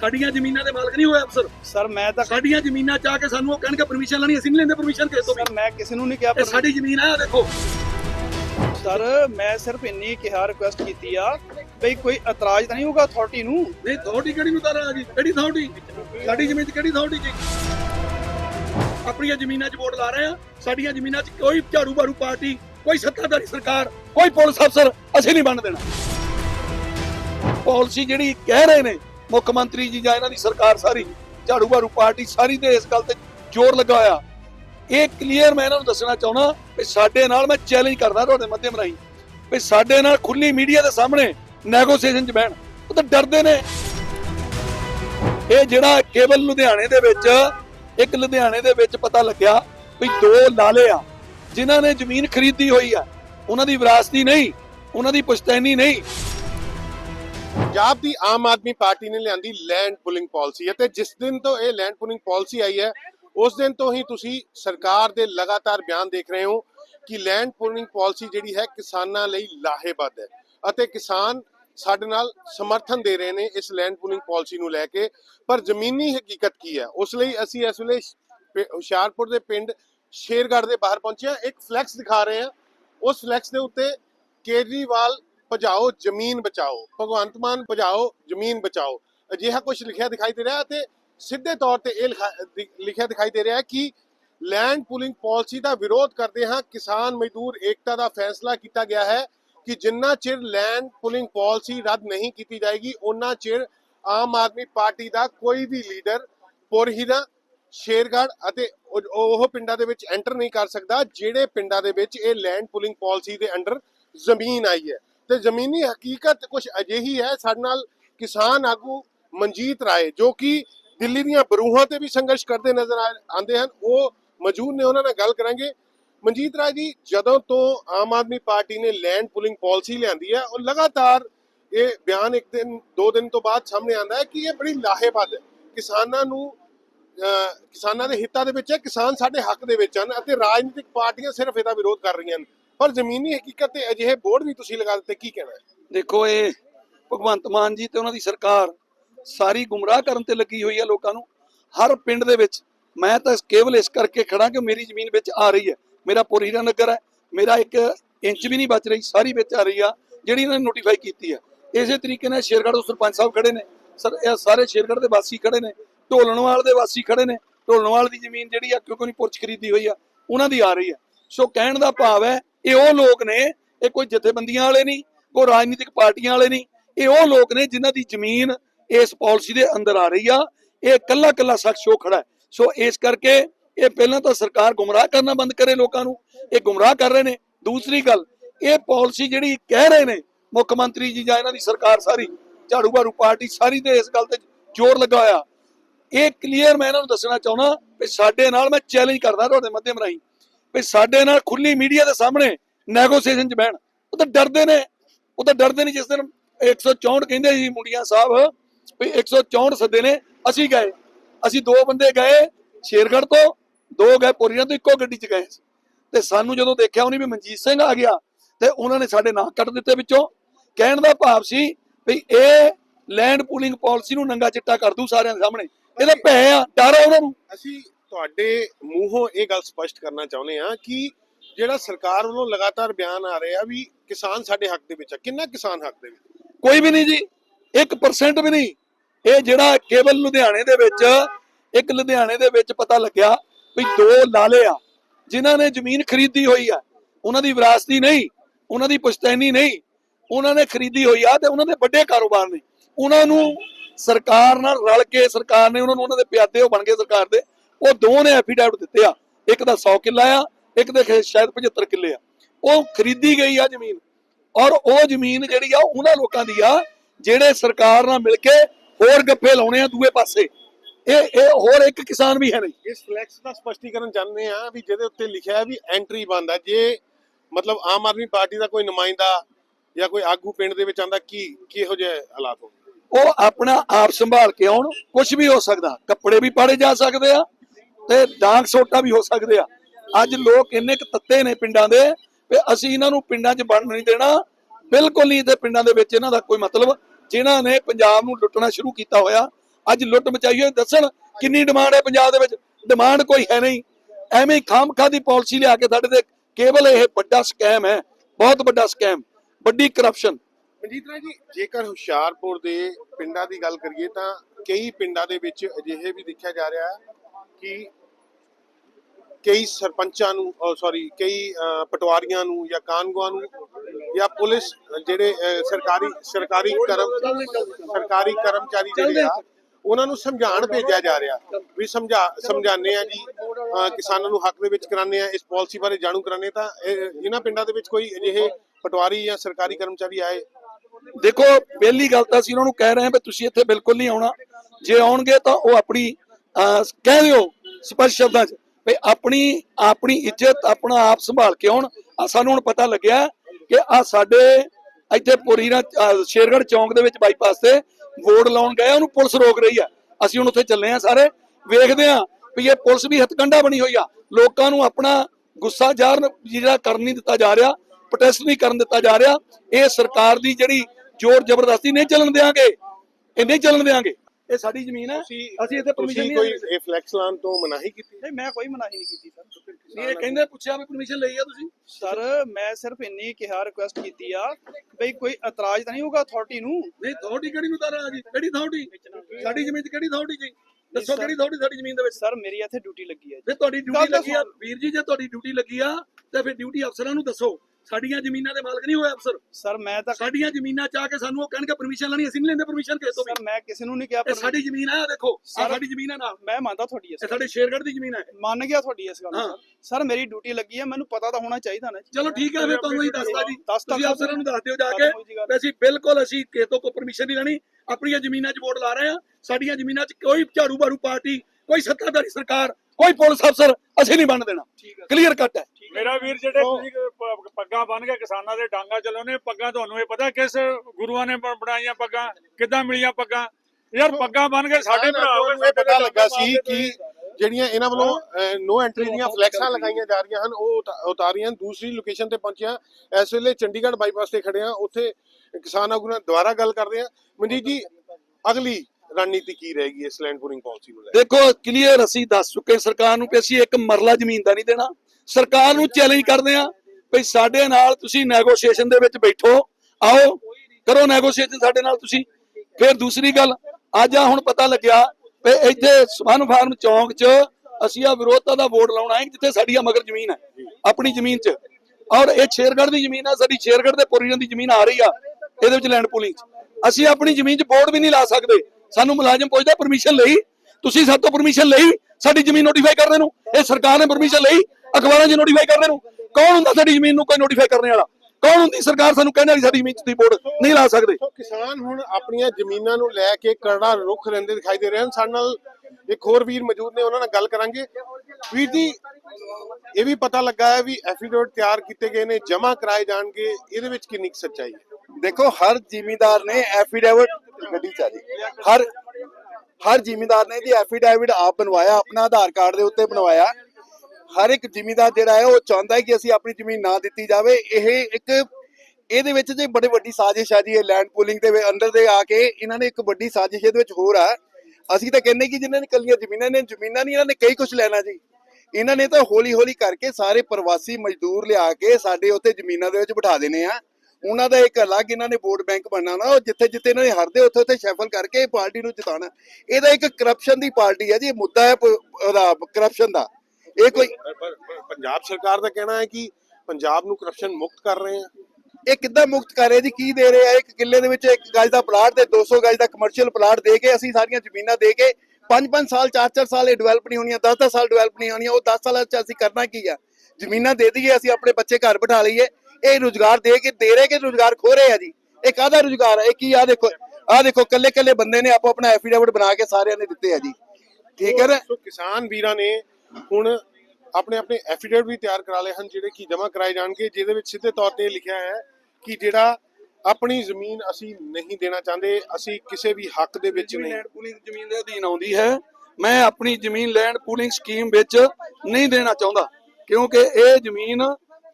ਸਾਡੀਆਂ ਜ਼ਮੀਨਾਂ ਦੇ ਮਾਲਕ ਨਹੀਂ ਹੋਏ ਅਫਸਰ। ਸਰ ਮੈਂ ਤਾਂ ਸਾਡੀਆਂ ਜ਼ਮੀਨਾਂ ਚਾਹ ਕੇ ਸਾਨੂੰ ਉਹ ਕਹਿਣਗੇ ਪਰਮਿਸ਼ਨ ਲੈਣੀ ਅਸੀਂ ਨਹੀਂ ਲੈਂਦੇ ਪਰਮਿਸ਼ਨ ਕਿਸੇ ਤੋਂ ਵੀ। ਸਰ ਮੈਂ ਕਿਸੇ ਨੂੰ ਨਹੀਂ ਕਿਹਾ ਇਹ ਸਾਡੀ ਜ਼ਮੀਨ ਆ ਦੇਖੋ। ਸਰ ਮੈਂ ਸਿਰਫ ਇੰਨੀ ਕਿਹਾ ਰਿਕੁਐਸਟ ਕੀਤੀ ਆ ਬਈ ਕੋਈ ਇਤਰਾਜ਼ ਤਾਂ ਨਹੀਂ ਹੋਊਗਾ ਅਥਾਰਟੀ ਨੂੰ? ਨਹੀਂ ਥੋੜੀ ਕਿਹੜੀ ਨੂੰ ਤਾਰਾ ਜੀ? ਕਿਹੜੀ ਥੋੜੀ ਸਾਡੀ ਜ਼ਮੀਨ 'ਚ ਕਿਹੜੀ ਥੋੜੀ ਜੀ? ਆਪਣੀਆਂ ਜ਼ਮੀਨਾਂ 'ਚ ਵੋਟ ਲਾ ਰਹੇ ਆ। ਸਾਡੀਆਂ ਜ਼ਮੀਨਾਂ 'ਚ ਕੋਈ ਝਾੜੂ ਬਾਰੂ ਪਾਰਟੀ ਕੋਈ ਸੱਤਾਧਾਰੀ ਸਰਕਾਰ ਕੋਈ ਪੁਲਿਸ ਅਫਸਰ ਅਸੀਂ ਨਹੀਂ ਬਣ ਦੇਣਾ। ਪਾਲਿਸੀ ਜਿਹੜੀ ਕਹਿ ਰਹੇ ਨੇ ਮੁੱਖ ਮੰਤਰੀ ਜੀ ਜਾਂ ਇਹਨਾਂ ਦੀ ਸਰਕਾਰ ਸਾਰੀ, ਝਾੜੂ ਬਾਰੂ ਪਾਰਟੀ ਸਾਰੀ ਤੇ ਇਸ ਗੱਲ ਤੇ ਜ਼ੋਰ ਲੱਗਾ ਹੋਇਆ ਇਹ ਕਲੀਅਰ ਮੈਂ ਇਹਨਾਂ ਨੂੰ ਦੱਸਣਾ ਚਾਹੁੰਦਾ ਕਿ ਸਾਡੇ ਨਾਲ ਮੈਂ ਚੈਲੰਜ ਕਰਦਾ ਤੁਹਾਡੇ ਮਾਧਿਅਮ ਰਾਹੀਂ ਵੀ ਸਾਡੇ ਨਾਲ ਖੁੱਲੀ ਮੀਡੀਆ ਦੇ ਸਾਹਮਣੇ ਨੈਗੋਸੀਏਸ਼ਨ 'ਚ ਬਹਿਣ। ਉਹ ਤਾਂ ਡਰਦੇ ਨੇ। ਇਹ ਜਿਹੜਾ ਕੇਵਲ ਲੁਧਿਆਣੇ ਦੇ ਵਿੱਚ, ਇੱਕ ਲੁਧਿਆਣੇ ਦੇ ਵਿੱਚ ਪਤਾ ਲੱਗਿਆ ਵੀ ਦੋ ਲਾਲੇ ਆ, ਜਿਨ੍ਹਾਂ ਨੇ ਜ਼ਮੀਨ ਖਰੀਦੀ ਹੋਈ ਆ। ਉਹਨਾਂ ਦੀ ਵਿਰਾਸਤੀ ਨਹੀਂ, ਉਹਨਾਂ ਦੀ ਪੁਸ਼ਤੈਨੀ ਨਹੀਂ ਪੰਜਾਬ ਦੀ ਆਮ ਆਦਮੀ ਪਾਰਟੀ ਨੇ ਲਿਆਂਦੀ ਲੈਂਡ ਪੁਲਿੰਗ ਪਾਲਿਸੀ ਅਤੇ ਜਿਸ ਦਿਨ ਤੋਂ ਇਹ ਲੈਂਡ ਪੁਲਿੰਗ ਪਾਲਿਸੀ ਆਈ ਹੈ, ਉਸ ਦਿਨ ਤੋਂ ਹੀ ਤੁਸੀਂ ਸਰਕਾਰ ਦੇ ਲਗਾਤਾਰ ਬਿਆਨ ਦੇਖ ਰਹੇ ਹੋ ਕਿ ਲੈਂਡ ਪੁਲਿੰਗ ਪਾਲਿਸੀ ਜਿਹੜੀ ਹੈ ਕਿਸਾਨਾਂ ਲਈ ਲਾਹੇਵੰਦ ਹੈ ਅਤੇ ਕਿਸਾਨ ਸਾਡੇ ਨਾਲ ਸਮਰਥਨ ਦੇ ਰਹੇ ਨੇ ਇਸ ਲੈਂਡ ਪੁਲਿੰਗ ਪਾਲਿਸੀ ਨੂੰ ਲੈ ਕੇ। ਪਰ ਜ਼ਮੀਨੀ ਹਕੀਕਤ ਕੀ ਹੈ? ਉਸ ਲਈ ਅਸੀਂ ਇਸ ਵੇਲੇ ਹੁਸ਼ਿਆਰਪੁਰ ਦੇ ਪਿੰਡ ਸ਼ੇਰਗੜ੍ਹ ਦੇ ਬਾਹਰ ਪਹੁੰਚੇ ਹਾਂ। ਇੱਕ ਫਲੈਕਸ ਦਿਖਾ ਰਹੇ ਹਾਂ। ਉਸ ਫਲੈਕਸ ਦੇ ਉੱਤੇ ਕੇਜਰੀਵਾਲ ਭਜਾਓ, ਜ਼ਮੀਨ ਬਚਾਓ। ਭਗਵੰਤ ਮਾਨ, ਭਜਾਓ, ਜ਼ਮੀਨ ਬਚਾਓ। ਅਜਿਹਾ ਕੁਝ ਲਿਖਿਆ ਦਿਖਾਈ ਦੇ ਰਿਹਾ ਤੇ ਸਿੱਧੇ ਤੌਰ ਤੇ ਇਹ ਲਿਖਾ- ਲਿਖਿਆ ਦਿਖਾਈ ਦੇ ਰਿਹਾ ਹੈ ਕਿ ਲੈਂਡ ਪੁਲਿੰਗ ਪਾਲਿਸੀ ਦਾ ਵਿਰੋਧ ਕਰਦੇ ਹਾਂ ਕਿਸਾਨ ਮਜ਼ਦੂਰ ਏਕਤਾ ਦਾ ਫੈਸਲਾ ਕੀਤਾ ਗਿਆ ਹੈ ਕਿ ਜਿੰਨਾ ਚਿਰ ਲੈਂਡ ਪੁਲਿੰਗ ਪਾਲਿਸੀ ਰੱਦ ਨਹੀਂ ਕੀਤੀ ਜਾਏਗੀ ਉਹਨਾਂ ਚਿਰ ਆਮ ਆਦਮੀ ਪਾਰਟੀ ਦਾ ਕੋਈ ਵੀ ਲੀਡਰ ਪੁਰਹੀਰਾ ਸ਼ੇਰਗੜ੍ਹ ਅਤੇ ਉਹ- ਪਿੰਡਾਂ ਦੇ ਵਿੱਚ ਐਂਟਰ ਨਹੀਂ ਕਰ ਸਕਦਾ, ਜਿਹੜੇ ਪਿੰਡਾਂ ਦੇ ਵਿੱਚ ਇਹ ਲੈਂਡ ਪੁਲਿੰਗ ਪਾਲਿਸੀ ਦੇ ਅੰਡਰ ਜ਼ਮੀਨ ਆਈ ਹੈ। ਤੇ ਜ਼ਮੀਨੀ ਹਕੀਕਤ ਕੁਝ ਅਜਿਹੀ ਹੈ ਸਾਡੇ ਨਾਲ ਕਿਸਾਨ ਆਗੂ ਮਨਜੀਤ ਰਾਏ ਜੋ ਕਿ ਦਿੱਲੀ ਦੀਆਂ ਬਰੂਹਾਂ ਤੇ ਵੀ ਸੰਘਰਸ਼ ਕਰਦੇ ਨਜ਼ਰ ਆਉਂਦੇ ਹਨ ਉਹ ਮੌਜੂਦ ਨੇ ਉਹਨਾਂ ਨਾਲ ਗੱਲ ਕਰਾਂਗੇ। ਮਨਜੀਤ ਰਾਏ ਜੀ ਜਦੋਂ ਤੋਂ ਆਮ ਆਦਮੀ ਪਾਰਟੀ ਨੇ ਲੈਂਡ ਪੁਲਿੰਗ ਪਾਲਿਸੀ ਲਿਆਂਦੀ ਹੈ ਉਹ ਲਗਾਤਾਰ ਇਹ ਬਿਆਨ ਇੱਕ ਦਿਨ ਦੋ ਦਿਨ ਤੋਂ ਬਾਅਦ ਸਾਹਮਣੇ ਆਉਂਦਾ ਹੈ ਕਿ ਇਹ ਬੜੀ ਲਾਹੇਵੰਦ ਹੈ ਕਿਸਾਨਾਂ ਨੂੰ ਅਹ, ਕਿਸਾਨਾਂ ਦੇ ਹਿੱਤਾਂ ਦੇ ਵਿੱਚ ਹੈ ਕਿਸਾਨ ਸਾਡੇ ਹੱਕ ਦੇ ਵਿੱਚ ਹਨ ਅਤੇ ਰਾਜਨੀਤਿਕ ਪਾਰਟੀਆਂ ਸਿਰਫ ਇਹਦਾ ਵਿਰੋਧ ਕਰ ਰਹੀਆਂ ਹਨ। ਪਰ ਜ਼ਮੀਨੀ ਹਕੀਕਤ ਤੇ ਅਜਿਹੇ ਬੋਰਡ ਵੀ ਤੁਸੀਂ ਲਗਾ ਦਿੱਤੇ, ਕੀ ਕਹਿਣਾ ਹੈ? ਦੇਖੋ, ਇਹ ਭਗਵੰਤ ਮਾਨ ਜੀ ਤੇ ਉਹਨਾਂ ਦੀ ਸਰਕਾਰ ਸਾਰੀ ਗੁੰਮਰਾਹ ਕਰਨ ਤੇ ਲੱਗੀ ਹੋਈ ਹੈ ਲੋਕਾਂ ਨੂੰ। ਹਰ ਪਿੰਡ ਦੇ ਵਿੱਚ ਮੈਂ ਤਾਂ ਕੇਵਲ ਇਸ ਕਰਕੇ ਖੜਾ ਕਿ ਮੇਰੀ ਜ਼ਮੀਨ ਵਿੱਚ ਆ ਰਹੀ ਹੈ। ਮੇਰਾ ਪੁਰੀਰਾ ਨਗਰ ਹੈ, ਮੇਰਾ ਇੱਕ ਇੰਚ ਵੀ ਨਹੀਂ ਬਚ ਰਹੀ, ਸਾਰੀ ਵਿੱਚ ਆ ਰਹੀ ਆ, ਜਿਹੜੀ ਇਹਨਾਂ ਨੇ ਨੋਟੀਫਾਈ ਕੀਤੀ ਹੈ। ਇਸੇ ਤਰੀਕੇ ਨਾਲ ਸ਼ੇਰਗੜ੍ਹ ਤੋਂ ਸਰਪੰਚ ਸਾਹਿਬ ਖੜੇ ਨੇ, ਸਰ, ਇਹ ਸਾਰੇ ਸ਼ੇਰਗੜ੍ਹ ਦੇ ਵਾਸੀ ਖੜੇ ਨੇ, ਢੋਲਣਵਾਲ ਦੇ ਵਾਸੀ ਖੜੇ ਨੇ, ਢੋਲਣਵਾਲ ਦੀ ਜ਼ਮੀਨ ਜਿਹੜੀ ਆ, ਕਿਉਂਕਿ ਉਹਨੇ ਪੁਰਚ ਖਰੀਦੀ ਹੋਈ ਆ, ਉਹਨਾਂ ਦੀ ਆ ਰਹੀ ਆ ਸੋ ਕਹਿਣ ਦਾ ਭਾਵ ਹੈ ਇਹ ਉਹ ਲੋਕ ਨੇ, ਇਹ ਕੋਈ ਜਥੇਬੰਦੀਆਂ ਵਾਲੇ ਨਹੀਂ, ਕੋਈ ਰਾਜਨੀਤਿਕ ਪਾਰਟੀਆਂ ਵਾਲੇ ਨਹੀਂ, ਇਹ ਉਹ ਲੋਕ ਨੇ ਜਿਨ੍ਹਾਂ ਦੀ ਜ਼ਮੀਨ ਇਸ ਪਾਲਿਸੀ ਦੇ ਅੰਦਰ ਆ ਰਹੀ ਆ, ਇਹ ਕੱਲਾ ਕੱਲਾ ਸ਼ਖਸ ਸ਼ੋ ਖੜਾ ਹੈ। ਸੋ ਇਸ ਕਰਕੇ ਇਹ ਪਹਿਲਾਂ ਤਾਂ ਸਰਕਾਰ ਗੁੰਮਰਾਹ ਕਰਨਾ ਬੰਦ ਕਰੇ ਲੋਕਾਂ ਨੂੰ, ਇਹ ਗੁੰਮਰਾਹ ਕਰ ਰਹੇ ਨੇ। ਦੂਸਰੀ ਗੱਲ, ਇਹ ਪਾਲਿਸੀ ਜਿਹੜੀ ਕਹਿ ਰਹੇ ਨੇ, ਮੁੱਖ ਮੰਤਰੀ ਜੀ ਜਾਂ ਇਹਨਾਂ ਦੀ ਸਰਕਾਰ ਸਾਰੀ, ਝਾੜੂ ਬਾਰੂ ਪਾਰਟੀ ਸਾਰੀ ਤੇ ਇਸ ਗੱਲ ਤੇ ਜ਼ੋਰ ਲੱਗਾ ਹੋਇਆ ਇਹ ਕਲੀਅਰ ਮੈਂ ਇਹਨਾਂ ਨੂੰ ਦੱਸਣਾ ਚਾਹੁੰਦਾ ਵੀ ਸਾਡੇ ਨਾਲ ਮੈਂ ਚੈਲੰਜ ਕਰਦਾ ਤੁਹਾਡੇ ਮਾਧਿਅਮ ਰਾਹੀਂ। ਵੀ ਸਾਡੇ ਨਾਲ ਖੁੱਲੀ ਮੀਡੀਆ ਦੇ ਸਾਹਮਣੇ ਨੈਗੋਸੀਏਸ਼ਨ 'ਚ ਬਹਿਣ। ਉਹ ਤਾਂ ਡਰਦੇ ਨੇ। ਉਹ ਤਾਂ ਡਰਦੇ ਨਹੀਂ ਜਿਸ ਦਿਨ 164 ਕਹਿੰਦੇ ਸੀ ਮੁੰਡੀਆਂ ਸਾਹਿਬ ਵੀ 164 ਸੱਦੇ ਨੇ, ਅਸੀਂ ਗਏ। ਅਸੀਂ ਦੋ ਬੰਦੇ ਗਏ ਸ਼ੇਰਗੜ੍ਹ ਤੋਂ, ਦੋ ਗਏ ਪੁਰੀਆਂ ਤੋਂ, ਇੱਕੋ ਗੱਡੀ 'ਚ ਗਏ ਤੇ ਸਾਨੂੰ ਜਦੋਂ ਦੇਖਿਆ ਉਹਨੇ ਵੀ ਮਨਜੀਤ ਸਿੰਘ ਆ ਗਿਆ ਤੇ ਉਹਨਾਂ ਨੇ ਸਾਡੇ ਨਾਂ ਕੱਟ ਦਿੱਤੇ ਵਿੱਚੋਂ। ਕਹਿਣ ਦਾ ਭਾਵ ਸੀ ਵੀ ਇਹ ਲੈਂਡ ਪੂਲਿੰਗ ਪਾਲਿਸੀ ਨੂੰ ਨੰਗਾ ਚਿੱਟਾ ਕਰ ਦੂ ਸਾਰਿਆਂ ਦੇ ਸਾਹਮਣੇ। ਇਹਦੇ ਭੈ ਆ, ਡਰ ਆ ਉਹਨਾਂ ਨੂੰ। ਅਸੀਂ ਤੁਹਾਡੇ ਮੂੰਹੋਂ ਇਹ ਗੱਲ ਸਪਸ਼ਟ ਕਰਨਾ ਚਾਹੁੰਦੇ ਆ ਕਿ ਜਿਹੜਾ ਸਰਕਾਰ ਵੱਲੋਂ ਲਗਾਤਾਰ ਬਿਆਨ ਆ ਰਹੇ ਵੀ ਕਿਸਾਨ ਸਾਡੇ ਹੱਕ ਦੇ ਵਿੱਚ ਆ। ਕਿੰਨਾ ਕਿਸਾਨ ਹੱਕ ਦੇ ਵਿੱਚ? ਕੋਈ ਵੀ ਨਹੀਂ ਜੀ। 1% ਵੀ ਨਹੀਂ। ਇਹ ਜਿਹੜਾ ਕੇਵਲ ਲੁਧਿਆਣੇ ਦੇ ਵਿੱਚ, ਇੱਕ ਲੁਧਿਆਣੇ ਦੇ ਵਿੱਚ ਪਤਾ ਲੱਗਿਆ ਵੀ ਦੋ ਲਾਲੇ ਆ, ਜਿਨ੍ਹਾਂ ਨੇ ਜ਼ਮੀਨ ਖਰੀਦੀ ਹੋਈ ਆ। ਉਹਨਾਂ ਦੀ ਵਿਰਾਸਤੀ ਨਹੀਂ, ਉਹਨਾਂ ਦੀ ਪੁਸ਼ਤੈਨੀ ਨਹੀਂ। ਉਹਨਾਂ ਨੇ ਖਰੀਦੀ ਹੋਈ ਆ ਤੇ ਉਹਨਾਂ ਦੇ ਵੱਡੇ ਕਾਰੋਬਾਰ ਨੇ। ਉਹਨਾਂ ਨੂੰ ਸਰਕਾਰ ਨਾਲ ਰਲ ਕੇ, ਸਰਕਾਰ ਨੇ ਉਹਨਾਂ ਨੂੰ ਉਹਨਾਂ ਦੇ ਪਿਆਦੇ ਉਹ ਬਣ ਗਏ ਸਰਕਾਰ ਦੇ। ਉਹ ਦੋ ਨੇ ਐਫੀਡੈਵਿਟ ਦਿੱਤੇ ਆ। ਇੱਕ ਦਾ 100 ਕਿੱਲਾ ਆ ਇੱਕ ਦੇ ਸ਼ਾਇਦ 75 ਕਿੱਲੇ ਆ। ਉਹ ਖਰੀਦੀ ਗਈ ਆ ਜ਼ਮੀਨ। ਔਰ ਉਹ ਜ਼ਮੀਨ ਜਿਹੜੀ ਆ ਉਹਨਾਂ ਲੋਕਾਂ ਦੀ ਆ ਜਿਹੜੇ ਸਰਕਾਰ ਨਾਲ ਮਿਲ ਕੇ ਹੋਰ ਗੱਫੇ ਲਾਉਣੇ ਆ ਦੂਏ ਪਾਸੇ। ਇਹ ਇਹ ਹੋਰ ਇੱਕ ਕਿਸਾਨ ਵੀ ਹੈ ਨਹੀਂ। ਇਸ ਫਲੈਕਸ ਦਾ ਸਪਸ਼ਟੀਕਰਨ ਚਾਹੁੰਦੇ ਆ ਵੀ ਜਿਹਦੇ ਉੱਤੇ ਲਿਖਿਆ ਹੈ ਵੀ ਐਂਟਰੀ ਬੰਦ ਆ। ਜੇ ਮਤਲਬ ਆਮ ਆਦਮੀ ਪਾਰਟੀ ਦਾ ਕੋਈ ਨੁਮਾਇੰਦਾ ਜਾਂ ਕੋਈ ਆਗੂ ਪਿੰਡ ਦੇ ਵਿੱਚ ਆਂਦਾ ਕੀ ਕਿਹੋ ਜਿਹੇ ਹਾਲਾਤ ਹੋਣਗੇ? ਉਹ ਆਪਣਾ ਆਪ ਸੰਭਾਲ ਕੇ ਆਉਣ। ਕੁਝ ਵੀ ਹੋ ਸਕਦਾ। ਕੱਪੜੇ ਵੀ ਪਾੜੇ ਜਾ ਸਕਦੇ ਆ। ਤੇ ਡਾਂਗ ਸੋਟਾ ਵੀ ਹੋ ਸਕਦੇ ਆ। ਅੱਜ ਲੋਕ ਇੰਨੇ ਕੁ ਤੱਤੇ ਨੇ ਪਿੰਡਾਂ ਦੇ ਵੀ ਅਸੀਂ ਇਹਨਾਂ ਨੂੰ ਪਿੰਡਾਂ 'ਚ ਵੜਨ ਨਹੀਂ ਦੇਣਾ। ਬਿਲਕੁਲ ਨਹੀਂ ਤੇ ਪਿੰਡਾਂ ਦੇ ਵਿੱਚ ਇਹਨਾਂ ਦਾ ਕੋਈ ਮਤਲਬ ਜਿਨ੍ਹਾਂ ਨੇ ਪੰਜਾਬ ਨੂੰ ਲੁੱਟਣਾ ਸ਼ੁਰੂ ਕੀਤਾ ਹੋਇਆ। ਅੱਜ ਲੁੱਟ ਮਚਾਈ ਹੋਈ, ਦੱਸਣ ਕਿੰਨੀ ਡਿਮਾਂਡ ਹੈ ਪੰਜਾਬ ਦੇ ਵਿੱਚ? ਡਿਮਾਂਡ ਕੋਈ ਹੈ ਨਹੀਂ। ਐਵੇਂ ਖਾਮਖਾ ਦੀ ਪਾਲਿਸੀ ਲਿਆ ਕੇ ਸਾਡੇ ਤੇ ਕੇਵਲ ਇਹ ਵੱਡਾ ਸਕੈਮ ਹੈ। ਬਹੁਤ ਵੱਡਾ ਸਕੈਮ। ਵੱਡੀ ਕਰਪਸ਼ਨ ਮਨਜੀਤ ਰਾਏ ਜੀ, ਜੇਕਰ ਹੁਸ਼ਿਆਰਪੁਰ ਦੇ ਪਿੰਡਾਂ ਦੀ ਗੱਲ ਕਰੀਏ ਤਾਂ ਕਈ ਪਿੰਡਾਂ ਦੇ ਵਿੱਚ ਅਜਿਹੇ ਵੀ ਦੇਖਿਆ ਜਾ ਰਿਹਾ ਹੈ ਕਿ ਕਈ ਸਰਪੰਚਾਂ ਨੂੰ ਸੌਰੀ ਕਈ ਪਟਵਾਰੀਆਂ ਨੂੰ ਜਾਂ ਕਾਨੂੰਗੋਆਂ ਨੂੰ ਜਾਂ ਪੁਲਿਸ ਜਿਹੜੇ ਸਰਕਾਰੀ ਸਰਕਾਰੀ ਕਰਮ, ਸਰਕਾਰੀ ਕਰਮਚਾਰੀ ਜਿਹੜੇ ਆ, ਉਹਨਾਂ ਨੂੰ ਸਮਝਾਉਣ ਭੇਜਿਆ ਜਾ ਰਿਹਾ। ਵੀ ਸਮਝਾ, ਸਮਝਾਉਂਦੇ ਆ ਜੀ ਕਿਸਾਨਾਂ ਨੂੰ ਹੱਕ ਦੇ ਵਿੱਚ ਕਰਾਉਂਦੇ ਆ, ਇਸ ਪਾਲਿਸੀ ਬਾਰੇ ਜਾਣੂ ਕਰਾਉਂਦੇ ਤਾਂ ਇਹਨਾਂ ਪਿੰਡਾਂ ਦੇ ਵਿੱਚ ਕੋਈ ਅਜਿਹੇ ਪਟਵਾਰੀ ਜਾਂ ਸਰਕਾਰੀ ਕਰਮਚਾਰੀ ਆਏ? ਦੇਖੋ, ਪਹਿਲੀ ਗੱਲ ਤਾਂ ਅਸੀਂ ਉਹਨਾਂ ਨੂੰ ਕਹਿ ਰਹੇ ਹਾਂ ਵੀ ਤੁਸੀਂ ਇੱਥੇ ਬਿਲਕੁਲ ਨਹੀਂ ਆਉਣਾ। ਜੇ ਆਉਣਗੇ ਤਾਂ ਉਹ ਆਪਣੀ ਕਹਿ ਦਿਓ, ਸਪਸ਼ਟ ਸ਼ਬਦਾਂ 'ਚ, ਵੀ ਆਪਣੀ ਆਪਣੀ ਇੱਜ਼ਤ ਆਪਣਾ ਆਪ ਸੰਭਾਲ ਕੇ ਆਉਣ। ਸਾਨੂੰ ਹੁਣ ਪਤਾ ਲੱਗਿਆ ਕਿ ਆ ਸਾਡੇ ਇੱਥੇ ਪੁਰੀਨਾ ਸ਼ੇਰਗੜ੍ਹ ਚੌਂਕ ਦੇ ਵਿੱਚ ਬਾਈਪਾਸ ਤੇ ਵੋਟ ਲਾਉਣ ਗਏ ਉਹਨੂੰ ਪੁਲਿਸ ਰੋਕ ਰਹੀ ਆ। ਅਸੀਂ ਹੁਣ ਉੱਥੇ ਚੱਲੇ ਆ ਸਾਰੇ, ਵੇਖਦੇ ਆ ਵੀ ਇਹ ਪੁਲਿਸ ਵੀ ਹਥਕੰਡਾ ਬਣੀ ਹੋਈ ਆ। ਲੋਕਾਂ ਨੂੰ ਆਪਣਾ ਗੁੱਸਾ ਜ਼ਾਹਰ ਜਿਹੜਾ ਕਰਨ ਨਹੀਂ ਦਿੱਤਾ ਜਾ ਰਿਹਾ ਪ੍ਰੋਟੈਸਟ ਨਹੀਂ ਕਰਨ ਦਿੱਤਾ ਜਾ ਰਿਹਾ, ਇਹ ਸਰਕਾਰ ਦੀ ਜਿਹੜੀ ਜ਼ੋਰ ਜ਼ਬਰਦਸਤੀ ਨਹੀਂ ਚੱਲਣ ਦੇਾਂਗੇ ਇਹ ਨਹੀਂ ਚੱਲਣ ਦੇਾਂਗੇ ਇਹ ਸਾਡੀ ਜ਼ਮੀਨ ਹੈ। ਤੁਸੀਂ ਅਸੀਂ ਇੱਥੇ ਪਰਮਿਸ਼ਨ ਤੁਸੀਂ ਨਹੀਂ ਕੋਈ। ਇਹ ਫਲੈਕਸ ਲਾਉਣ ਤੋਂ ਮਨਾਹੀ ਕੀਤੀ? ਨਹੀਂ ਮੈਂ ਕੋਈ ਮਨਾਹੀ ਨਹੀਂ ਕੀਤੀ ਸਰ। ਨਹੀਂ, ਇਹ ਕਹਿੰਦੇ ਪੁੱਛਿਆ ਵੀ ਪਰਮਿਸ਼ਨ ਲਈ ਆ ਤੁਸੀਂ? ਸਰ ਮੈਂ ਸਿਰਫ ਇੰਨੀ ਕਿਹਾ ਰਿਕੁਐਸਟ ਕੀਤੀ ਆ ਬਈ ਕੋਈ ਇਤਰਾਜ਼ ਤਾਂ ਨਹੀਂ ਹੋਊਗਾ ਅਥਾਰਟੀ ਨੂੰ? ਨਹੀਂ ਅਥਾਰਟੀ ਕਿਹੜੀ ਨੂੰ ਤਾਰਾ ਆ ਗਈ ਕਿਹੜੀ ਅਥਾਰਟੀ ਸਾਡੀ ਜ਼ਮੀਨ 'ਚ ਕਿਹੜੀ ਅਥਾਰਟੀ ਜੀ? ਦੱਸੋ ਸਰ। ਕਿਹੜੀ ਅਥਾਰਟੀ ਸਾਡੀ ਜ਼ਮੀਨ ਦੇ ਵਿੱਚ? ਸਰ ਮੇਰੀ ਇੱਥੇ ਡਿਊਟੀ ਲੱਗੀ ਹੈ ਜੀ। ਜੇ ਤੁਹਾਡੀ ਡਿਊਟੀ ਲੱਗੀ ਆ ਸੁਣ। ਵੀਰ ਜੀ ਜੇ ਤੁਹਾਡੀ ਡਿਊਟੀ ਲੱਗੀ ਆ ਤੇ ਫਿਰ ਡਿਊਟੀ ਅਫਸਰਾਂ ਨੂੰ ਦੱਸੋ। ਸਾਡੀਆਂ ਜ਼ਮੀਨਾਂ ਦੇ ਮਾਲਕ ਨਹੀਂ ਹੋਏ ਅਫਸਰ। ਸਰ ਮੈਂ ਤਾਂ ਸਾਡੀਆਂ ਜ਼ਮੀਨਾਂ ਚਾਹ ਕੇ ਸਾਨੂੰ ਉਹ ਕਹਿਣਗੇ ਪਰਮਿਸ਼ਨ ਲੈਣੀ ਅਸੀਂ ਨਹੀਂ ਲੈਂਦੇ ਪਰਮਿਸ਼ਨ ਕਿਸੇ ਤੋਂ ਵੀ। ਸਰ ਮੈਂ ਕਿਸੇ ਨੂੰ ਨਹੀਂ ਕਿਹਾ ਇਹ ਸਾਡੀ ਜ਼ਮੀਨ ਆ ਦੇਖੋ ਆ ਸਾਡੀ ਜ਼ਮੀਨ ਆ ਨਾ। ਮੈਂ ਮੰਨਦਾ ਤੁਹਾਡੀ ਇਸ ਇਹ ਸਾਡੇ ਸ਼ੇਰਗੜ੍ਹ ਦੀ ਜ਼ਮੀਨ ਹੈ ਮੰਨ ਗਿਆ ਤੁਹਾਡੀ ਇਸ ਗੱਲ ਨੂੰ। ਸਰ। ਸਰ ਮੇਰੀ ਡਿਊਟੀ ਲੱਗੀ ਹੈ ਮੈਨੂੰ ਪਤਾ ਤਾਂ ਹੋਣਾ ਚਾਹੀਦਾ ਨਾ। ਚਲੋ ਠੀਕ ਹੈ ਫਿਰ ਤੁਹਾਨੂੰ ਹੀ ਦੱਸਦਾ ਜੀ। ਤੁਸੀਂ ਅਫਸਰਾਂ ਨੂੰ ਦੱਸ ਦਿਓ ਜਾ ਕੇ ਅਸੀਂ ਬਿਲਕੁਲ ਅਸੀਂ ਕਿਸੇ ਤੋਂ ਕੋਈ ਪਰਮਿਸ਼ਨ ਨਹੀਂ ਲੈਣੀ ਆਪਣੀਆਂ ਜ਼ਮੀਨਾਂ 'ਚ ਵੋਟ ਲਾ ਰਹੇ ਆ ਸਾਡੀਆਂ ਜ਼ਮੀਨਾਂ 'ਚ ਕੋਈ ਝਾੜੂ ਬਾਰੂ ਪਾਰਟੀ ਕੋਈ ਸੱਤਾਧਾਰੀ ਸਰਕਾਰ ਕੋਈ ਪੁਲਿਸ ਅਫਸਰ ਅਸੀਂ ਨਹੀਂ ਬਣ ਦੇਣਾ। ਕਲੀਅਰ ਕੱਟ ਹੈ। ਮੇਰਾ ਵੀਰ ਜਿਹੜੇ ਤੁਸੀਂ ਪ- ਪੱਗਾਂ ਬੰਨ ਕੇ ਕਿਸਾਨਾਂ ਦੇ ਡਾਂਗਾ ਚਲਾਉਨੇ ਪੱਗਾਂ ਤੁਹਾਨੂੰ ਇਹ ਪਤਾ ਕਿਸ ਗੁਰੂਆਂ ਨੇ ਬ- ਬਣਾਈਆਂ ਪੱਗਾਂ ਕਿੱਦਾਂ ਮਿਲੀਆਂ ਪੱਗਾਂ? ਯਾਰ ਪੱਗਾਂ ਬੰਨ ਕੇ ਸਾਡੇ ਭਰਾ ਹੋਏ, ਨੂੰ ਇਹ ਪਤਾ ਲੱਗਾ ਡਾਂਗਾ ਸੀ ਕਿ ਜਿਹੜੀਆਂ ਇਹਨਾਂ ਵੱਲੋਂ ਨੋ ਐਂਟਰੀ ਦੀਆਂ ਫਲੈਕਸਾਂ ਲਗਾਈਆਂ ਜਾ ਰਹੀਆਂ ਹਨ ਉਹ ਉਤਾ- ਉਤਾਰੀਆਂ ਦੂਸਰੀ ਲੋਕੇਸ਼ਨ ਤੇ ਪਹੁੰਚੀਆਂ। ਇਸ ਵੇਲੇ ਚੰਡੀਗੜ੍ਹ ਬਾਈਪਾਸ ਤੇ ਖੜੇ ਆ ਉੱਥੇ ਕਿਸਾਨ ਆਗੂ ਨਾਲ ਦੁਬਾਰਾ ਗੱਲ ਕਰਦੇ ਆ ਮਨਜੀਤ ਜੀ ਅਗਲੀ ਰਣਨੀਤੀ ਕੀ ਰਹੇਗੀ ਇਸ ਲੈਂਡ ਪੂਲਿੰਗ ਪਾਲਿਸੀ ਨੂੰ ਲੈ ਕੇ? ਦੇਖੋ ਕਲੀਅਰ ਅਸੀਂ ਦੱਸ ਚੁੱਕੇ ਸਰਕਾਰ ਨੂੰ ਕਿ ਅਸੀਂ ਇੱਕ ਮਰਲਾ ਜ਼ਮੀਨ ਦਾ ਨਹੀਂ ਦੇਣਾ। ਸਰਕਾਰ ਨੂੰ ਚੈਲੰਜ ਕਰਦੇ ਆ ਵੀ ਸਾਡੇ ਨਾਲ ਤੁਸੀਂ ਨੈਗੋਸ਼ੀਏਸ਼ਨ ਦੇ ਵਿੱਚ ਬੈਠੋ, ਆਓ, ਕਰੋ ਨੈਗੋਸ਼ੀਏਸ਼ਨ ਸਾਡੇ ਨਾਲ ਤੁਸੀਂ। ਫਿਰ ਦੂਸਰੀ ਗੱਲ, ਅੱਜ ਆ ਹੁਣ ਪਤਾ ਲੱਗਿਆ ਵੀ ਇੱਥੇ ਸਵਨ ਫਾਰਮ ਚੌਂਕ 'ਚ ਅਸੀਂ ਆ ਵਿਰੋਧਤਾ ਦਾ ਵੋਟ ਲਾਉਣਾ ਹੈ ਜਿੱਥੇ ਸਾਡੀ ਆ ਮਗਰ ਜ਼ਮੀਨ ਹੈ, ਆਪਣੀ ਜ਼ਮੀਨ 'ਚ। ਔਰ ਇਹ ਸ਼ੇਰਗੜ੍ਹ ਦੀ ਜ਼ਮੀਨ ਆ, ਸਾਡੀ ਸ਼ੇਰਗੜ੍ਹ ਦੇ ਪੁਰੀਆਂ ਦੀ ਜ਼ਮੀਨ ਆ ਰਹੀ ਆ, ਇਹਦੇ ਵਿੱਚ ਲੈਂਡ ਪੂਲਿੰਗ 'ਚ। ਅਸੀਂ ਆਪਣੀ ਜ਼ਮੀਨ 'ਚ ਵੋਟ ਵੀ ਨਹੀਂ ਲਾ ਸਕਦੇ। ਸਾਨੂੰ ਮੁਲਾਜ਼ਮ ਪੁੱਛਦਾ ਪਰਮਿਸ਼ਨ ਲਈ? ਤੁਸੀਂ ਸਾਡੇ ਤੋਂ ਪਰਮਿਸ਼ਨ ਲਈ? ਸਾਡੀ ਜ਼ਮੀਨ ਨੋਟੀਫਾਈ ਕਰਨ ਨੂੰ? ਇਹ ਸਰਕਾਰ ਨੇ ਪਰਮਿਸ਼ਨ ਲਈ? ਅਖਬਾਰਾਂ 'ਚ ਨੋਟੀਫਾਈ ਕਰਨ ਨੂੰ? ਕੌਣ ਹੁੰਦਾ ਸਾਡੀ ਜ਼ਮੀਨ ਨੂੰ ਕੋਈ ਨੋਟੀਫਾਈ ਕਰਨ ਵਾਲਾ? ਕੌਣ ਹੁੰਦੀ ਸਰਕਾਰ ਸਾਨੂੰ ਕਹਿੰਦੇ ਵਾਲੀ ਸਾਡੀ ਜ਼ਮੀਨ 'ਚ ਬੋਰਡ ਨਹੀਂ ਲਾ ਸਕਦੇ? ਕਿਸਾਨ ਹੁਣ ਆਪਣੀਆਂ ਜ਼ਮੀਨਾਂ ਨੂੰ ਲੈ ਕੇ ਕਰੜਾ ਰੁੱਖ ਰਹਿੰਦੇ ਦਿਖਾਈ ਦੇ ਰਹੇ ਹਨ। ਸਾਡੇ ਨਾਲ ਇੱਕ ਹੋਰ ਵੀਰ ਮੌਜੂਦ ਨੇ, ਉਹਨਾਂ ਨਾਲ ਗੱਲ ਕਰਾਂਗੇ। ਵੀਰ ਜੀ, ਇਹ ਵੀ ਪਤਾ ਲੱਗਾ ਹੈ ਵੀ ਐਫੀਡੇਵਿਟ ਤਿਆਰ ਕੀਤੇ ਗਏ ਨੇ, ਜਮ੍ਹਾਂ ਕਰਾਏ ਜਾਣਗੇ। ਇਹਦੇ ਵਿੱਚ ਕਿੰਨੀ ਕੁ ਸੱਚਾਈ ਹੈ? ਦੇਖੋ, ਹਰ ਜ਼ਿਮੀਂਦਾਰ ਨੇ ਐਫੀਡੇਵਿਟ ਗੱਡੀ ਚਾਲੀ ਹਰ ਹਰ ਜ਼ਿਮੀਂਦਾਰ ਨੇ ਜੀ ਐਫੀਡੇਵਿਟ ਆਪ ਬਣਵਾਇਆ, ਆਪਣਾ ਆਧਾਰ ਕਾਰਡ ਦੇ ਉੱਤੇ ਬਣਵਾਇਆ। ਹਰ ਇੱਕ ਜ਼ਿਮੀਂਦਾਰ ਜਿਹੜਾ ਹੈ, ਉਹ ਚਾਹੁੰਦਾ ਹੈ ਕਿ ਅਸੀਂ ਆਪਣੀ ਜ਼ਮੀਨ ਨਾ ਦਿੱਤੀ ਜਾਵੇ। ਇਹ ਇੱਕ, ਇਹਦੇ ਵਿੱਚ ਜੇ ਬੜੀ ਵੱਡੀ ਸਾਜ਼ਿਸ਼ ਆ ਜੀ, ਇਹ ਲੈਂਡ ਪੂਲਿੰਗ ਦੇ ਅੰਦਰ ਦੇ ਆ ਕੇ ਇਹਨਾਂ ਨੇ ਇੱਕ ਵੱਡੀ ਸਾਜ਼ਿਸ਼ ਇਹਦੇ ਵਿੱਚ ਹੋਰ ਆ। ਅਸੀਂ ਤਾਂ ਕਹਿੰਦੇ ਕਿ ਜਿਨ੍ਹਾਂ ਨੇ ਕੱਲੀਆਂ ਜ਼ਮੀਨਾਂ ਨੇ, ਜ਼ਮੀਨਾਂ ਨਹੀਂ, ਇਹਨਾਂ ਨੇ ਕਈ ਕੁਝ ਲੈਣਾ ਜੀ। ਇਹਨਾਂ ਨੇ ਤਾਂ ਹੌਲੀ ਹੌਲੀ ਕਰਕੇ ਸਾਰੇ ਪ੍ਰਵਾਸੀ ਮਜ਼ਦੂਰ ਲਿਆ ਕੇ ਸਾਡੇ ਉੱਤੇ ਜ਼ਮੀਨਾਂ ਦੇ ਵਿੱਚ ਬਿਠਾ ਦੇਣੇ ਆ। ਉਹਨਾਂ ਦਾ ਇੱਕ ਅਲੱਗ ਇਹਨਾਂ ਨੇ ਵੋਟ ਬੈਂਕ ਬਣਨਾ ਨਾ ਉਹ ਜਿੱਥੇ ਜਿੱਥੇ ਇਹਨਾਂ ਨੇ ਹਰਦੇ ਉੱਥੇ ਉੱਥੇ ਸ਼ੈਫਲ ਕਰਕੇ ਇਹ ਪਾਰਟੀ ਨੂੰ ਜਿਤਾਣਾ ਇਹਦਾ ਇੱਕ ਕਰਪਸ਼ਨ ਦੀ ਪਾਰਟੀ ਹੈ ਜੀ ਇਹ ਮੁੱਦਾ ਹੈ ਉਹਦਾ ਕਰਪਸ਼ਨ ਦਾ। ਇਹ ਕੋਈ ਪੰਜਾਬ ਸਰਕਾਰ ਦਾ ਕਹਿਣਾ ਹੈ ਕਿ ਪੰਜਾਬ ਨੂੰ ਕਰਪਸ਼ਨ ਮੁਕਤ ਕਰ ਰਹੇ ਆ। ਇਹ ਕਿੱਦਾਂ ਮੁਕਤ ਕਰ ਰਹੇ ਜੀ ਕੀ ਦੇ ਰਹੇ ਆ? ਇੱਕ ਕਿੱਲੇ ਦੇ ਵਿੱਚ ਇੱਕ ਗਜ ਦਾ ਪਲਾਟ ਤੇ 200 ਗਜ ਦਾ ਕਮਰਸ਼ੀਅਲ ਪਲਾਟ ਦੇ ਕੇ ਅਸੀਂ ਸਾਰੀਆਂ ਜ਼ਮੀਨਾਂ ਦੇ ਕੇ 5-5 ਸਾਲ 4-4 ਸਾਲ ਇਹ ਡਿਵੈਲਪ ਨਹੀਂ ਹੋਣੀਆਂ 10-10 ਸਾਲ ਡਿਵੈਲਪ ਨਹੀਂ ਹੋਣੀਆਂ ਉਹ 10 ਸਾਲਾਂ ਚ ਅਸੀਂ ਕਰਨਾ ਕੀ ਆ? ਜ਼ਮੀਨਾਂ ਦੇ ਦਈਏ ਅਸੀਂ ਆਪਣੇ ਬੱਚੇ ਘਰ ਬਿਠਾ ਲਈਏ ਇਹ ਰੁਜ਼ਗਾਰ ਦੇ ਕੇ ਦੇ ਰਹੇ ਕਿ ਰੁਜ਼ਗਾਰ ਖੋ ਰਹੇ ਆ ਜੀ? ਇਹ ਕਾਹਦਾ ਰੁਜ਼ਗਾਰ ਹੈ ਇਹ ਕੀ ਆ ਦੇਖੋ ਆ ਦੇਖੋ ਕੱਲੇ ਕੱਲੇ ਬੰਦੇ ਨੇ ਆਪੋ ਆਪਣਾ ਐਫੀਡੇਵਿਟ ਬਣਾ ਕੇ ਸਾਰਿਆਂ ਨੇ ਦਿੱਤੇ ਆ ਜੀ। ਠੀਕ ਹੈ ਨਾ? ਸੋ ਕਿਸਾਨ ਵੀਰਾਂ ਨੇ ਹੁਣ ਆਪਣੇ ਆਪਣੇ ਐਫੀਡੇਵਿਟ ਵੀ ਤਿਆਰ ਕਰਾ ਲਏ ਹਨ ਜਿਹੜੇ ਕਿ ਜਮ੍ਹਾਂ ਕਰਾਏ ਜਾਣਗੇ ਜਿਹਦੇ ਵਿੱਚ ਸਿੱਧੇ ਤੌਰ ਤੇ ਲਿਖਿਆ ਹੈ ਕਿ ਜਿਹੜਾ ਆਪਣੀ ਜ਼ਮੀਨ ਅਸੀਂ ਨਹੀਂ ਦੇਣਾ ਚਾਹੁੰਦੇ ਅਸੀਂ ਕਿਸੇ ਵੀ ਹੱਕ ਦੇ ਵਿੱਚ ਨਹੀਂ। ਲੈਂਡ ਪੂਲਿੰਗ ਜ਼ਮੀਨ ਦੇ ਅਧੀਨ ਆਉਂਦੀ ਹੈ। ਮੈਂ ਆਪਣੀ ਜ਼ਮੀਨ ਲੈਂਡ ਪੂਲਿੰਗ ਸਕੀਮ ਵਿੱਚ ਨਹੀਂ ਦੇਣਾ ਚਾਹੁੰਦਾ ਕਿਉਂਕਿ ਇਹ ਜ਼ਮੀਨ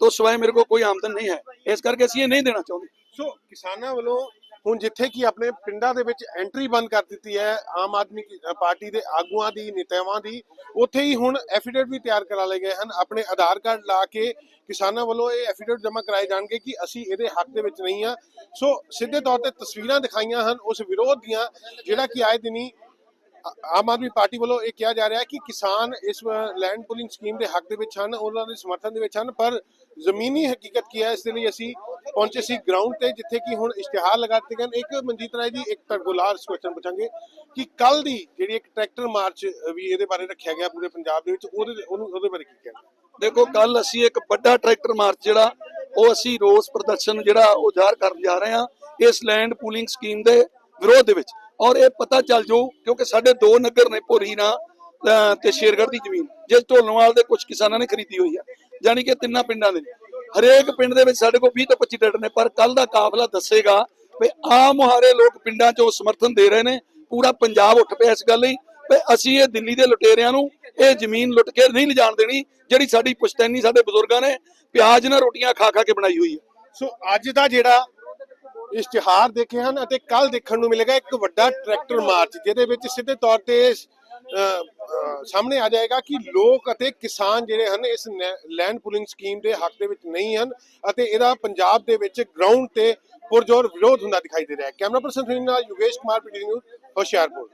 ਤੋਂ ਸਿਵਾਏ ਮੇਰੇ ਕੋਲ ਕੋਈ ਆਮਦਨ ਨਹੀਂ ਹੈ। ਇਸ ਕਰਕੇ ਅਸੀਂ ਇਹ ਨਹੀਂ ਦੇਣਾ ਚਾਹੁੰਦੇ। ਸੋ ਕਿਸਾਨਾਂ ਵੱਲੋਂ ਹੁਣ ਜਿੱਥੇ ਕਿ ਆਪਣੇ ਪਿੰਡਾਂ ਦੇ ਵਿੱਚ ਐਂਟਰੀ ਬੰਦ ਕਰ ਦਿੱਤੀ ਹੈ, ਆਮ ਆਦਮੀ ਪਾਰਟੀ ਦੇ ਆਗੂਆਂ ਦੀ, ਨੇਤਾਵਾਂ ਦੀ, ਉੱਥੇ ਹੀ ਹੁਣ ਐਫੀਡੇਵਿਟ ਵੀ ਤਿਆਰ ਕਰਾ ਲਏ ਗਏ ਹਨ। ਆਪਣੇ ਆਧਾਰ ਕਾਰਡ ਲਾ ਕੇ ਕਿਸਾਨਾਂ ਵੱਲੋਂ ਇਹ ਐਫੀਡੇਵਿਟ ਜਮ੍ਹਾਂ ਕਰਾਏ ਜਾਣਗੇ ਕਿ ਅਸੀਂ ਇਹਦੇ ਹੱਕ ਦੇ ਵਿੱਚ ਨਹੀਂ ਆ ਸੋ ਸਿੱਧੇ ਤੌਰ ਤੇ ਤਸਵੀਰਾਂ ਦਿਖਾਈਆਂ ਹਨ। ਉਸ ਵਿਰੋਧ ਦੀਆਂ ਜਿਹੜਾ ਕਿ ਆਏ ਦਿਨੀ ਆਮ ਆਦਮੀ ਪਾਰਟੀ ਵੱਲੋਂ ਇਹ ਕਿਹਾ ਜਾ ਰਿਹਾ ਹੈ ਕਿ ਕਿਸਾਨ ਇਸ ਲੈਂਡ ਪੁਲਿੰਗ ਸਕੀਮ ਦੇ ਹੱਕ ਦੇ ਵਿੱਚ ਹਨ, ਉਹਨਾਂ ਦੇ ਸਮਰਥਨ ਦੇ ਵਿੱਚ ਹਨ, ਪਰ ਜ਼ਮੀਨੀ ਹਕੀਕਤ ਕੀ ਹੈ? ਇਸ ਦੇ ਲਈ ਅਸੀਂ ਪਹੁੰਚੇ ਸੀ ਗਰਾਊਂਡ ਤੇ, ਜਿੱਥੇ ਕਿ ਹੁਣ ਇਸ਼ਤਿਹਾਰ ਲਗਾਤੇ ਗਏ ਇੱਕ ਮਨਜੀਤ ਰਾਏ ਜੀ ਇੱਕ ਤਰਗੁਲਾਰ ਕੁਐਸਚਨ ਪੁੱਛਾਂਗੇ ਕਿ ਕੱਲ ਦੀ ਜਿਹੜੀ ਇੱਕ ਟਰੈਕਟਰ ਮਾਰਚ ਵੀ ਇਹਦੇ ਬਾਰੇ ਰੱਖਿਆ ਗਿਆ ਪੂਰੇ ਪੰਜਾਬ ਦੇ ਵਿੱਚ, ਉਹਦੇ ਉਹਦੇ ਬਾਰੇ ਕੀ ਕਹਿਣਾ? ਦੇਖੋ ਕੱਲ ਅਸੀਂ ਇੱਕ ਵੱਡਾ ਟਰੈਕਟਰ ਮਾਰਚ ਜਿਹੜਾ, ਉਹ ਅਸੀਂ ਰੋਸ ਪ੍ਰਦਰਸ਼ਨ ਜਿਹੜਾ, ਉਹ ਜ਼ਾਹਰ ਕਰਨ ਜਾ ਰਹੇ ਹਾਂ ਇਸ ਲੈਂਡ ਪੂਲਿੰਗ ਸਕੀਮ ਦੇ ਵਿਰੋਧ ਦੇ ਵਿੱਚ। ਔਰ ਇਹ ਪਤਾ ਚੱਲ ਜੋ ਕਿਉਂਕਿ ਸਾਡੇ ਦੋ ਨਗਰ ਨੇ ਭੋਰੀ ਨਾ ਤੇ ਸ਼ੇਰਗੜ੍ਹ ਦੀ ਜ਼ਮੀਨ। ਜਿਸ ਢੋਲਵਾਲ ਦੇ ਕੁਝ ਕਿਸਾਨਾਂ ਨੇ ਖਰੀਦੀ ਹੋਈ ਹੈ। ਯਾਨੀ ਕਿ ਤਿੰਨਾਂ ਪਿੰਡਾਂ ਦੇ ਹਰੇਕ ਪਿੰਡ ਦੇ ਵਿੱਚ ਸਾਡੇ ਕੋਲ 20 ਤੋਂ 25 ਟਰੈਕਟਰ ਨੇ, ਪਰ ਕੱਲ ਦਾ ਕਾਫਲਾ ਦੱਸੇਗਾ ਵੀ ਆਮ ਮੁਹਾਰੇ ਲੋਕ ਪਿੰਡਾਂ 'ਚੋਂ ਸਮਰਥਨ ਦੇ ਰਹੇ ਨੇ। ਪੂਰਾ ਪੰਜਾਬ ਉੱਠ ਪਿਆ ਇਸ ਗੱਲ ਲਈ ਵੀ ਅਸੀਂ ਇਹ ਦਿੱਲੀ ਦੇ ਲੁਟੇਰਿਆਂ ਨੂੰ ਇਹ ਜ਼ਮੀਨ ਲੁੱਟ ਕੇ ਨਹੀਂ ਲਿਜਾਣ ਦੇਣੀ, ਜਿਹੜੀ ਸਾਡੀ ਪੁਸ਼ਤੈਨੀ ਸਾਡੇ ਬਜ਼ੁਰਗਾਂ ਨੇ ਪਿਆਜ਼ ਨਾਲ ਰੋਟੀਆਂ ਖਾ ਖਾ ਕੇ ਬਣਾਈ ਹੋਈ ਹੈ। ਸੋ ਅੱਜ ਦਾ ਜਿਹੜਾ ਇਸ਼ਤਿਹਾਰ ਦੇਖੇ ਹਨ ਅਤੇ ਕੱਲ ਦੇਖਣ ਨੂੰ ਮਿਲੇਗਾ ਇੱਕ ਵੱਡਾ ਟਰੈਕਟਰ ਮਾਰਚ, ਜਿਹਦੇ ਵਿੱਚ ਸਿੱਧੇ ਤੌਰ ਤੇ ਸਾਹਮਣੇ ਆ ਜਾਏਗਾ ਕਿ ਲੋਕ ਅਤੇ ਕਿਸਾਨ ਜਿਹੜੇ ਹਨ, ਇਸ ਲੈਂਡ ਪੁਲਿੰਗ ਸਕੀਮ ਦੇ ਹੱਕ ਦੇ ਵਿੱਚ ਨਹੀਂ ਹਨ ਅਤੇ ਇਹਦਾ ਪੰਜਾਬ ਦੇ ਵਿੱਚ ਗਰਾਊਂਡ ਤੇ ਪੁਰਜੋਰ ਵਿਰੋਧ ਹੁੰਦਾ ਦਿਖਾਈ ਦੇ ਰਿਹਾ ਹੈ। ਕੈਮਰਾ ਪਰਸਨ ਨਾਲ ਯੋਗੇਸ਼ ਕੁਮਾਰ ਪੀਟੀ ਨਿਊਜ਼, ਹੁਸ਼ਿਆਰਪੁਰ।